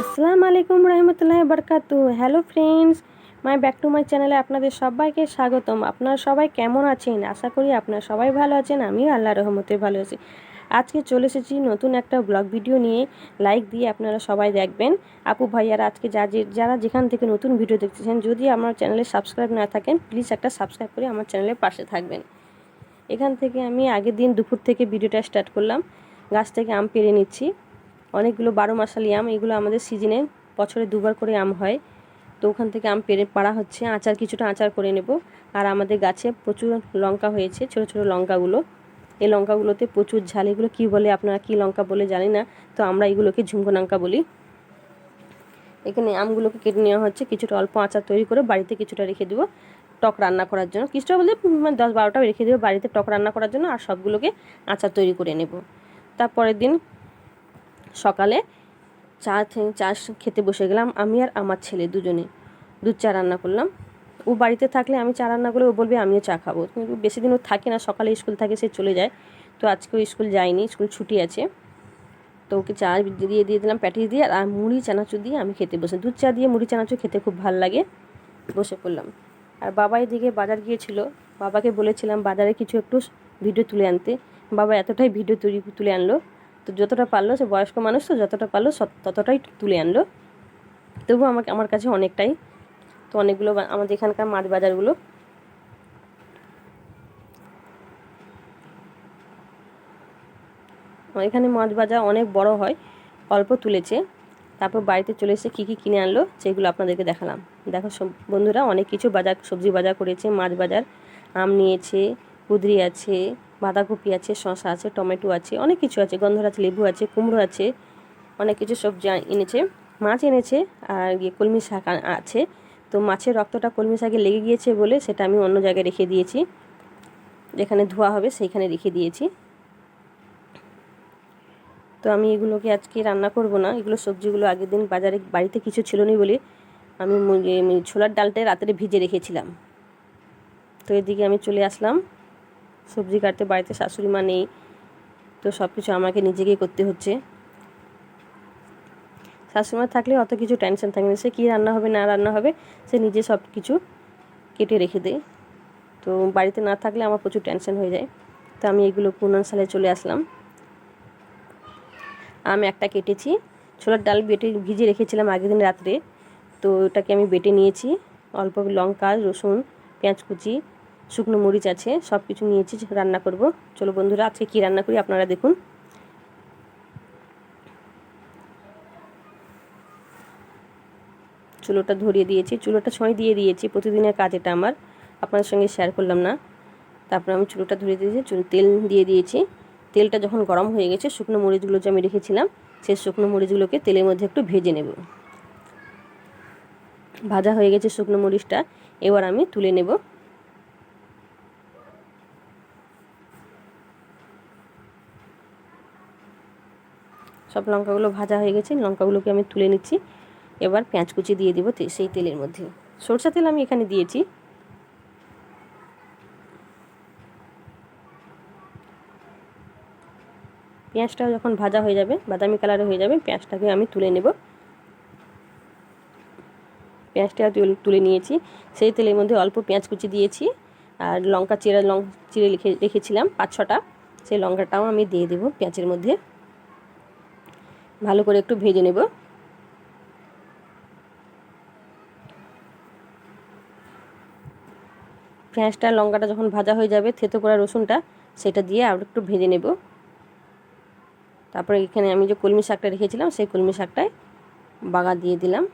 আসসালামু আলাইকুম রহমতুল্লাহ বরকাতু। Hello friends my back to my চ্যানেলে আপনাদের সবাইকে স্বাগতম। আপনারা সবাই কেমন আছেন? আশা করি আপনারা সবাই ভালো আছেন, আমিও আল্লাহ রহমতে ভালো আছি। আজকে চলে এসেছি নতুন একটা ব্লগ ভিডিও নিয়ে। লাইক দিয়ে আপনারা সবাই দেখবেন। আপু ভাইয়ারা আজকে যা যে যারা যেখান থেকে নতুন ভিডিও দেখতেছেন, যদি আমার চ্যানেলে সাবস্ক্রাইব না থাকেন প্লিজ একটা সাবস্ক্রাইব করে আমার চ্যানেলের পাশে থাকবেন। এখান থেকে আমি আগের দিন দুপুর থেকে ভিডিওটা স্টার্ট করলাম। গাছ থেকে আম পেরে নিচ্ছি। অনেকগুলো বারো মাসালি আম, এগুলো আমাদের সিজনে বছরে দুবার করে আম হয়। তো ওখান থেকে আম পেরে পাড়া হচ্ছে। আচার, কিছুটা আচার করে নেব। আর আমাদের গাছে প্রচুর লঙ্কা হয়েছে, ছোট ছোট লঙ্কাগুলো। এই লঙ্কাগুলোতে প্রচুর ঝাল। এগুলো কী বলে, আপনারা কী লঙ্কা বলে জানি না। তো আমরা এগুলোকে ঝুমকো লঙ্কা বলি। এখানে আমগুলোকে কেটে নেওয়া হচ্ছে। কিছুটা অল্প আচার তৈরি করে বাড়িতে কিছুটা রেখে দেবো টক রান্না করার জন্য। কিছুটা বলতে মানে দশ বারোটা রেখে দেবো বাড়িতে টক রান্না করার জন্য। আর সবগুলোকে আচার তৈরি করে নেব। তারপরের দিন সকালে চা চা খেতে বসে গেলাম। আমি আর আমার ছেলে দুজনে দুধ চা রান্না করলাম। ও বাড়িতে থাকলে আমি চা রান্না করলে ও বলবে, আমিও চা খাব। কিন্তু বেশি দিন ও থাকে না, সকালে স্কুল থাকে, সে চলে যায়। তো আজকেও স্কুল যায়নি, স্কুল ছুটি আছে। তো ওকে চা দিয়ে দিয়ে দিলাম, প্যাটিস দিয়ে আর মুড়ি, চানাচুর দিয়ে আমি খেতে বসে, দুধ চা দিয়ে মুড়ি, চানাচুর খেতে খুব ভালো লাগে, বসে পড়লাম। আর বাবা এদিকে বাজার গিয়েছিল। বাবাকে বলেছিলাম, বাজারে কিছু একটু ভিডিও তুলে আনতে। বাবা এতটাই ভিডিও তৈরি, তুলে আনলো। তো যতটা পারল, সে বয়স্ক মানুষ তো যতটা পারল ততটাই তুলে আনলো। তবুও আমাকে, আমার কাছে অনেকটাই। তো অনেকগুলো আমাদের এখানকার মাছ বাজারগুলো। এখানে মাছ বাজার অনেক বড় হয়, অল্প তুলেছে। তারপর বাড়িতে চলে এসে কী কী কিনে আনলো, সেগুলো আপনাদেরকে দেখালাম। দেখো বন্ধুরা, অনেক কিছু বাজার, সবজি বাজার করেছে, মাছ বাজার, আম নিয়েছে, কুদরি আছে বাঁধাকপি আছে, শসা আছে, টমেটো আছে, অনেক কিছু আছে গন্ধরাজ লেবু আছে, কুমড়ো আছে, অনেক কিছু সবজি এনেছে। মাছ এনেছে আর গিয়ে কলমি শাক আছে। তো মাছের রক্তটা কলমি শাকে লেগে গিয়েছে বলে সেটা আমি অন্য জায়গায় রেখে দিয়েছি। যেখানে ধোয়া হবে সেইখানে রেখে দিয়েছি। তো আমি এগুলোকে আজকে রান্না করব না। এগুলো সবজিগুলো আগের দিন বাজারে বাড়িতে কিছু ছিল না বলে আমি ছোলার ডালটাই রাত্রে ভিজে রেখেছিলাম। তো এদিকে আমি চলে আসলাম। সবজি কাটতে বাড়িতে শাশুড়ি মা নেই, তো সব কিছু আমাকে নিজেকেই করতে হচ্ছে। শাশুড়িমা থাকলে অত কিছু টেনশন থাকে না, সে কী রান্না হবে, না রান্না হবে, সে নিজে সব কিছু কেটে রেখে দেয়। তো বাড়িতে না থাকলে আমার প্রচুর টেনশন হয়ে যায়। তো আমি এগুলো পুনন সালে চলে আসলাম। আমি একটা কেটেছি, ছোলার ডাল বেটে ভিজে রেখেছিলাম আগের দিন রাত্রে। তো ওটাকে আমি বেটে নিয়েছি, অল্প লঙ্কা, রসুন, পেঁয়াজ কুচি শুকনো মরিচ আছে সব কিছু নিয়েছি, রান্না করব। চলো বন্ধুরা, আজকে কী রান্না করি আপনারা দেখুন। চুলোটা ধরিয়ে দিয়েছি, চুলোটা ছয় দিয়ে দিয়েছি, প্রতিদিনের কাজ এটা আমার। আপনার সঙ্গে শেয়ার করলাম না। তারপর আমি চুলোটা ধরিয়ে দিয়েছি, চুল তেল দিয়ে দিয়েছি। তেলটা যখন গরম হয়ে গেছে, শুকনো মরিচগুলো যে আমি রেখেছিলাম, সেই শুকনো মরিচগুলোকে তেলের মধ্যে একটু ভেজে নেব। ভাজা হয়ে গেছে শুকনো মরিচটা, এবার আমি তুলে নেব। সব লঙ্কাগুলো ভাজা হয়ে গেছে, লঙ্কাগুলোকে আমি তুলে নিচ্ছি। এবার পেঁয়াজ কুচি দিয়ে দিব সেই তেলের মধ্যে। সরষা তেল আমি এখানে দিয়েছি। পেঁয়াজটা যখন ভাজা হয়ে যাবে, বাদামি কালারে হয়ে যাবে, পেঁয়াজটাকে আমি তুলে নেব। পেঁয়াজটা তুলে নিয়েছি। সেই তেলের মধ্যে অল্প পেঁয়াজ কুচি দিয়েছি আর লঙ্কা চিরা, লং চিড়ে লিখে, রেখেছিলাম পাঁচ ছটা। সেই লঙ্কাটাও আমি দিয়ে দেবো পেঁয়াজের মধ্যে। ভালো করে একটু ভেজে নেব। পেঁয়াজটা, লঙ্কাটা যখন ভাজা হয়ে যাবে, থেতো করা রসুনটা, সেটা দিয়ে আর একটু ভেজে নেব। তারপরে এখানে আমি যে কলমি শাকটা রেখেছিলাম, সেই কলমি শাকটায় বাগা দিয়ে দিলাম।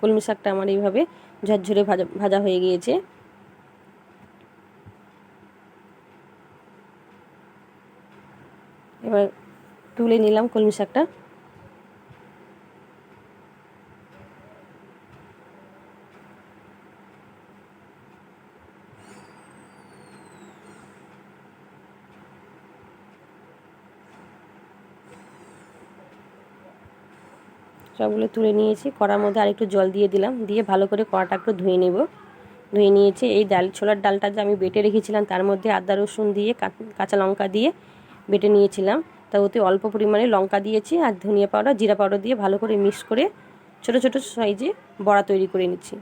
কলমি শাকটা আমার এইভাবে ঝরঝরে ভাজা ভাজা হয়ে গিয়েছে। এবার তুলে নিলাম কলমি শাকটা। সবগুলো তুলে নিয়েছি। কড়ার মধ্যে আরেকটু জল দিয়ে দিলাম। দিয়ে ভালো করে কড়াটা একটু ধুয়ে নেব। ধুয়ে নিয়েছি। এই ডাল ছোলার ডালটা যে আমি বেটে রেখেছিলাম, তার মধ্যে আদা রসুন দিয়ে কাঁচা লঙ্কা দিয়ে বেটে নিয়েছিলাম। তা ওতে অল্প পরিমাণে লঙ্কা দিয়েছি আর ধনিয়া পাউডার, জিরা পাউডার দিয়ে ভালো করে মিক্স করে ছোট ছোট সাইজে বড়া তৈরি করে নিচ্ছি।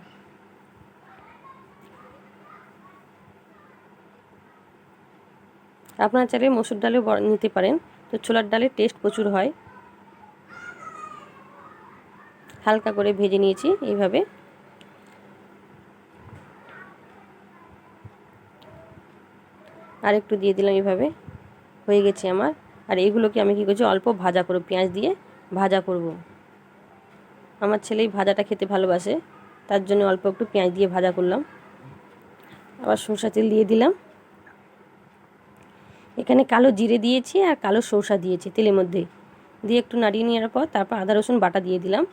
আপনার চাইলে মসুর ডালেও নিতে পারেন। তো ছোলার ডালের টেস্ট প্রচুর হয়। হালকা করে ভেজে নিয়েছি এইভাবে। আর একটু দিয়ে দিলাম এইভাবে। হয়ে গেছে আমার। আর এইগুলোকে আমি কী করছি, অল্প ভাজা করব পেঁয়াজ দিয়ে ভাজা করব। আমার ছেলেই ভাজাটা খেতে ভালোবাসে, তার জন্য অল্প একটু পেঁয়াজ দিয়ে ভাজা করলাম। আবার সরষা তেল দিয়ে দিলাম। এখানে কালো জিরে দিয়েছি আর কালো সরষা দিয়েছি তেলের মধ্যে। দিয়ে একটু নাড়িয়ে নেওয়ার পর তারপর আদা, রসুন বাটা দিয়ে দিলাম।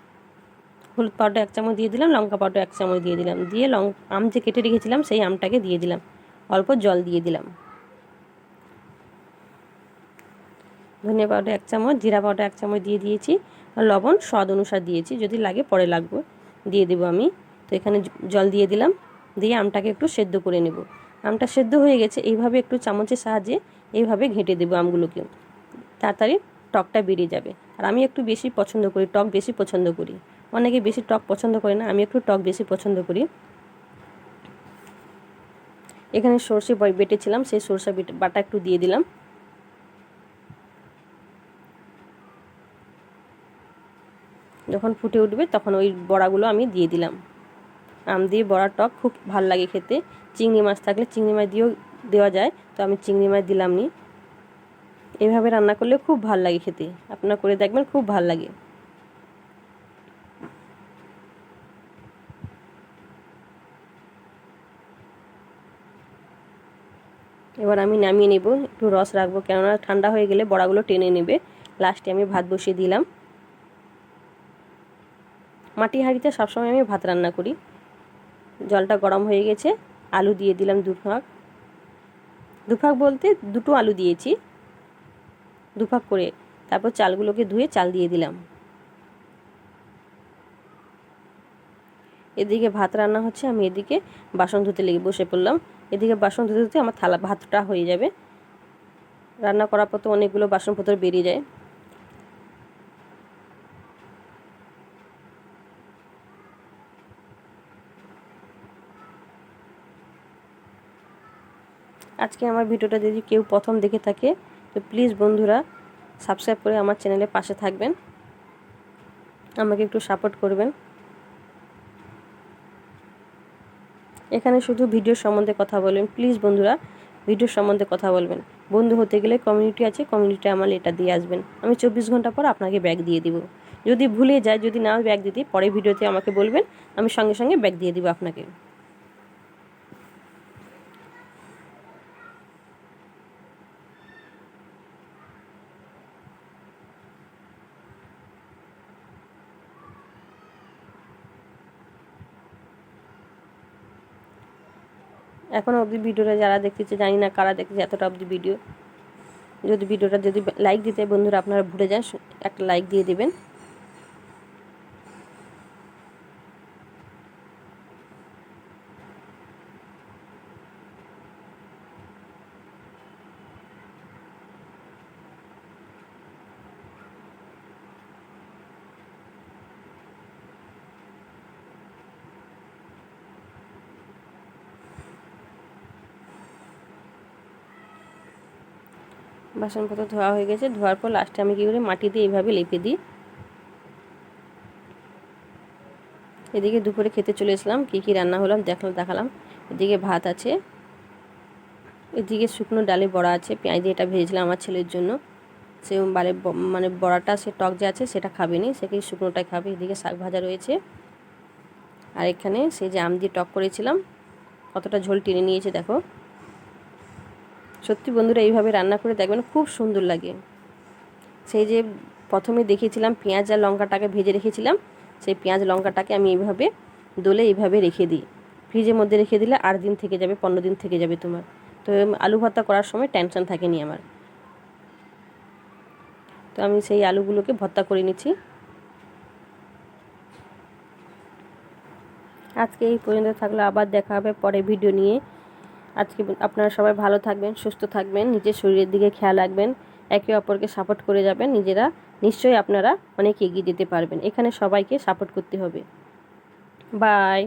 হলুদ পাউডার এক চামচ দিয়ে দিলাম, লঙ্কা পাউডার এক চামচ দিয়ে দিলাম। দিয়ে লং আম যে কেটে রেখেছিলাম, সেই আমটাকে দিয়ে দিলাম। অল্প জল দিয়ে দিলাম। ধনিয়া পাউডার এক চামচ, জিরা পাউডার এক চামচ দিয়ে দিয়েছি। আর লবণ স্বাদ অনুসার দিয়েছি, যদি লাগে পরে লাগবে। দিয়ে দেবো আমি। তো এখানে জল দিয়ে দিলাম। দিয়ে আমটাকে একটু সেদ্ধ করে নেব। আমটা সেদ্ধ হয়ে গেছে, এইভাবে একটু চামচের সাহায্যে এইভাবে ঘেঁটে দেবো আমগুলোকে। তাড়াতাড়ি টকটা বেরিয়ে যাবে। আর আমি একটু বেশি পছন্দ করি, টক বেশি পছন্দ করি। অনেকে বেশি টক পছন্দ করে না, আমি একটু টক বেশি পছন্দ করি। এখানে সর্ষে বেটেছিলাম, সেই সর্ষে বাটা একটু দিয়ে দিলাম। যখন ফুটে উঠবে, তখন ওই বড়াগুলো আমি দিয়ে দিলাম। আম দিয়ে বড়া টক খুব ভালো লাগে খেতে। চিংড়ি মাছ থাকলে চিংড়ি মাছ দিয়েও দেওয়া যায়, তো আমি চিংড়ি মাছ দিলাম নি এইভাবে রান্না করলে খুব ভালো লাগে খেতে। আপনারা করে দেখবেন, খুব ভালো লাগে। এবার আমি নামিয়ে নেব। একটু রস রাখব, কেননা ঠান্ডা হয়ে গেলে বড়াগুলো টেনে নেবে। লাস্টে আমি ভাত বসিয়ে দিলাম। মাটি হাঁড়িতে সবসময় আমি ভাত রান্না করি। জলটা গরম হয়ে গেছে, আলু দিয়ে দিলাম দুভাগ দুভাগ বলতে দুটো আলু দিয়েছি। দুভাগ করে তারপর চালগুলোকে ধুয়ে চাল দিয়ে দিলাম। এদিকে ভাত রান্না হচ্ছে, আমি এদিকে বাসন ধুতে লেগে বসে পড়লাম। এদিকে বাসন ধুতে ধুতে আমার থালা ভাতটা হয়ে যাবে। রান্না করার পর তো অনেকগুলো বাসনপত্র বেরিয়ে যায়। আজকে আমার ভিডিওটা যদি কেউ প্রথম দেখে থাকে, তো প্লিজ বন্ধুরা সাবস্ক্রাইব করে আমার চ্যানেলে পাশে থাকবেন। আমাকে একটু সাপোর্ট করবেন। এখানে শুধু ভিডিও সম্বন্ধে কথা বলবেন। প্লিজ বন্ধুরা ভিডিও সম্বন্ধে কথা বলবেন। বন্ধু হতে গেলে কমিউনিটি আছে কমিউনিটি আমার লেটার দিয়ে আসবেন। আমি চব্বিশ ঘণ্টা পর আপনাকে ব্যাগ দিয়ে দিব। যদি ভুলে যায়, যদি না ব্যাগ দিতে, পরে ভিডিওতে আমাকে বলবেন, আমি সঙ্গে সঙ্গে ব্যাগ দিয়ে দিব আপনাকে। এখনও অবধি ভিডিওটা যারা দেখতেছে, জানি না কারা দেখতেছে, এতটা অবধি ভিডিও। যদি ভিডিওটা যদি লাইক দিতে বন্ধুরা আপনারা ভুলে যান একটা লাইক দিয়ে দেবেন। বাসনপত্র ধোয়া হয়ে গেছে। ধোয়ার পর লাস্টে আমি কী করি, মাটি দিয়ে এইভাবে লেপে দিই। এদিকে দুপুরে খেতে চলে এসলাম, কী কী রান্না হলাম দেখালাম দেখালাম। এদিকে ভাত আছে। এদিকে শুকনো ডালে বড়া আছে, পেঁয়াজ দিয়ে এটা ভেজেছিলাম আমার ছেলের জন্য। সে বারে মানে বড়াটা সে টক যে আছে সেটা খাবে নি, সে কি শুকনোটাই খাবে। এদিকে শাক ভাজা রয়েছে। আর এখানে সে যে আম দিয়ে টক করেছিলাম, কতটা ঝোল টেনে নিয়েছে দেখো। সত্যি বন্ধুরা এইভাবে রান্না করে দেখবেন খুব সুন্দর লাগে। সেই যে প্রথমে দেখিয়েছিলাম পেঁয়াজ আর লঙ্কাটাকে ভেজে রেখেছিলাম, সেই পেঁয়াজ লঙ্কাটাকে আমি এইভাবে দোলে এইভাবে রেখে দিই। ফ্রিজের মধ্যে রেখে দিলে আট দিন থেকে যাবে, পনেরো দিন থেকে যাবে তোমার। তো আলু ভর্তা করার সময় টেনশন থাকেনি আমার। তো আমি সেই আলুগুলোকে ভর্তা করে নিচ্ছি। আজকে এই পর্যন্ত থাকলে, আবার দেখা হবে পরে ভিডিও নিয়ে। আজকে আপনারা সবাই ভালো থাকবেন, সুস্থ থাকবেন, নিজের শরীরের দিকে খেয়াল রাখবেন, একে অপরকে সাপোর্ট করে যাবেন, নিজেরা নিশ্চয়ই আপনারা অনেক এগিয়ে যেতে পারবেন। এখানে সবাইকে সাপোর্ট করতে হবে। বাই